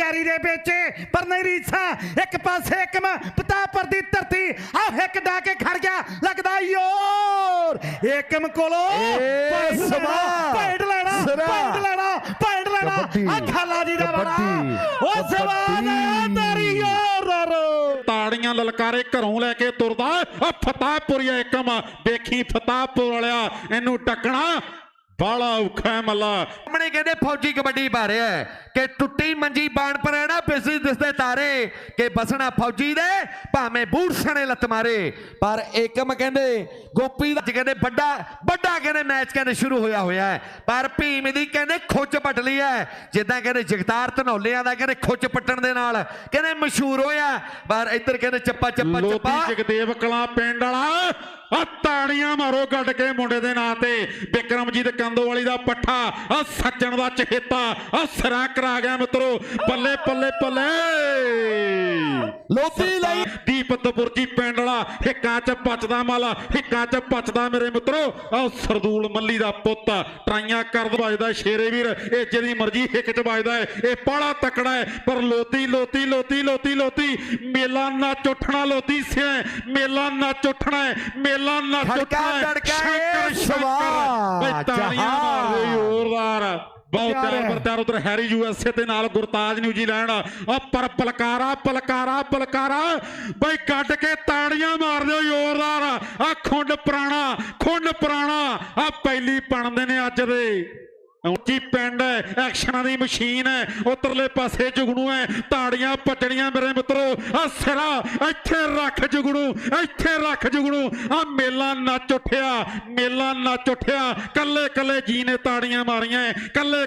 ਕਿਆਰੀ ਦੇ ਵਿੱਚ ਪਰ ਨਹੀਂ ਰੀਸਾ ਇੱਕ ਪਾਸੇ ਇੱਕ ਮੈਂ ਪਤਾਪਰ ਦੀ ਧਰਤੀ ਆ ਹਿੱਕ ਡਾ ਕੇ ਖੜ ਗਿਆ ਲੱਗਦਾ ਯੋਰ ਏਕਮ ਕੋਲੋਂ ਸਵਾ। ਪੁਆਇੰਟ ਲੈਣਾ। ਪੁਆਇੰਟ ਲੈਣਾ ਪੁਆਇੰਟ ਲੈਣਾ। ਆ ਖਾਲਾ ਜੀ ਦਾ ਬੜਾ ਸਵਾਨ ਕਬੱਡੀ। ਤੇਰੀ ਯੋਰ ਤਾੜੀਆਂ ਲਲਕਾਰੇ ਘਰੋਂ ਲੈ ਕੇ ਤੁਰਦਾ ਆ ਫਤਾਪੁਰੀਆ ਏਕਮ ਦੇਖੀ ਫਤਾਪੁਰ ਵਾਲਿਆ ਇਹਨੂੰ ਟੱਕਣਾ ਬਾਲਾ ਔਖਾ ਹੈ ਮੱਲਾ। ਸਾਹਮਣੇ ਕਹਿੰਦੇ ਫੌਜੀ ਕਬੱਡੀ ਪਾ ਰਿਹਾ ਕਿ ਟੁੱਟੀ ਮੰਜੀ ਬਾਣ ਪਰ ਹੈ ਨਾ ਬਿਸੀ ਦਿਸਦੇ ਤਾਰੇ ਕਿ ਬਸਣਾ ਫੌਜੀ ਦੇ ਭਾਵੇਂ ਬੂਟ ਸਣੇ ਲੱਤ ਮਾਰੇ। ਪਰ ਏਕਮ ਕਹਿੰਦੇ ਗੋਪੀ ਦਾ ਕਹਿੰਦੇ ਵੱਡਾ ਵੱਡਾ ਕਹਿੰਦੇ ਮੈਚ ਕਹਿੰਦੇ ਸ਼ੁਰੂ ਹੋਇਆ ਹੋਇਆ ਹੈ। ਪਰ ਭੀਮ ਦੀ ਕਹਿੰਦੇ ਖੁੱਚ ਪੱਟ ਲਈ ਹੈ। ਜਿੱਦਾਂ ਕਹਿੰਦੇ ਜਗਤਾਰ ਧਨੌਲਿਆਂ ਦਾ ਕਹਿੰਦੇ ਖੁੱਚ ਪੱਟਣ ਦੇ ਨਾਲ ਕਹਿੰਦੇ ਮਸ਼ਹੂਰ ਹੋਇਆ। ਪਰ ਇੱਧਰ ਕਹਿੰਦੇ ਚੱਪਾ ਚੱਪਾ ਚੱਪਾ। ਜਗਦੇਵ ਕਲਾਂ ਪਿੰਡ ਵਾਲਾ ਆ ਤਾੜੀਆਂ ਮਾਰੋ ਗੱਡ ਕੇ ਮੁੰਡੇ ਦੇ ਨਾਂ ਤੇ। ਵਿਕਰਮਜੀਤ ਕੰਦੋਵਾਲੀ ਦਾ ਪੱਠਾ, ਆ ਸੱਜਣ ਦਾ ਚਹੇਤਾ, ਆ ਸਿਰਾ ਕਰਾ ਗਿਆ ਮਿੱਤਰੋ। ਪੱਲੇ ਪੱਲੇ ਪੱਲੇ। ਲੋਧੀ ਲਈ? ਦੀਪਤਪੁਰ ਜੀ ਪਿੰਡ ਵਾਲਾ ਹਿੱਕਾਂ ਚ ਪਚਦਾ ਮਲ ਹਿੱਕਾਂ ਚ ਪਚਦਾ ਮੇਰੇ ਮਿੱਤਰੋ। ਆ ਸਰਦੂਲ ਮੱਲੀ ਦਾ ਪੁੱਤ ਟਰਾਈਆਂ ਕਰਦ ਵੱਜਦਾ ਸ਼ੇਰੇ ਵੀਰ। ਇਹ ਜਿਹੜੀ ਮਰਜ਼ੀ ਹਿੱਕ ਚ ਵੱਜਦਾ ਹੈ ਇਹ ਪਾਲਾ ਤਕੜਾ ਹੈ। ਪਰ ਲੋਤੀ ਲੋਤੀ ਲੋਤੀ ਲੋਤੀ ਲੋਤੀ ਮੇਲਾ ਨੱਚ ਉੱਠਣਾ ਲੋਤੀ ਸਿਆ ਮੇਲਾ ਨੱਚ ਉੱਠਣਾ ਹੈ ਮੇਲਾ ਨੱਚ ਖੜਕਾ ਉੱਠਣਾ ਹੈ। ਸ਼ੰਕਰ ਸ਼ੰਕਰ ਬਈ ਤਾੜੀਆਂ ਮਾਰਦੇ। ਜ਼ੋਰਦਾਰ। ਬਹੁਤ ਪਿਆਰ ਤਿਆਰ ਉਧਰ ਹੈਰੀ ਯੂਐਸਏ ਤੇ ਨਾਲ ਗੁਰਤਾਜ ਨਿਊਜ਼ੀਲੈਂਡ ਆ ਪਰ ਪਲਕਾਰਾ ਪਲਕਾਰਾ ਪਲਕਾਰਾ। ਬਈ ਕੱਢ ਕੇ ਤਾੜੀਆਂ ਮਾਰਦੇ ਹੋ ਜ਼ੋਰਦਾਰ। ਆ ਖੁੰਡ ਪੁਰਾਣਾ ਖੁੰਡ ਪੁਰਾਣਾ। ਆ ਪਹਿਲੀ ਪਣਦੇ ਨੇ ਅੱਜ ਦੇ। ਉੱਚੀ ਪਿੰਡ ਹੈ, ਐਕਸ਼ਨਾਂ ਦੀ ਮਸ਼ੀਨ ਹੈ ਉਧਰਲੇ ਪਾਸੇ ਜੁਗਣੂ ਹੈ, ਤਾੜੀਆਂ ਪੱਟਣੀਆਂ ਮੇਰੇ ਮਿੱਤਰੋ ਆ ਸਿਰਾ ਇੱਥੇ ਰੱਖ ਜੁਗਣੂ, ਇੱਥੇ ਰੱਖ ਜੁਗਣੂ ਆ ਮੇਲਾ ਨੱਚ ਉੱਠਿਆ, ਮੇਲਾ ਨੱਚ ਉੱਠਿਆ ਕੱਲੇ ਕੱਲੇ ਜੀ ਨੇ ਤਾੜੀਆਂ ਮਾਰੀਆਂ ਕੱਲੇ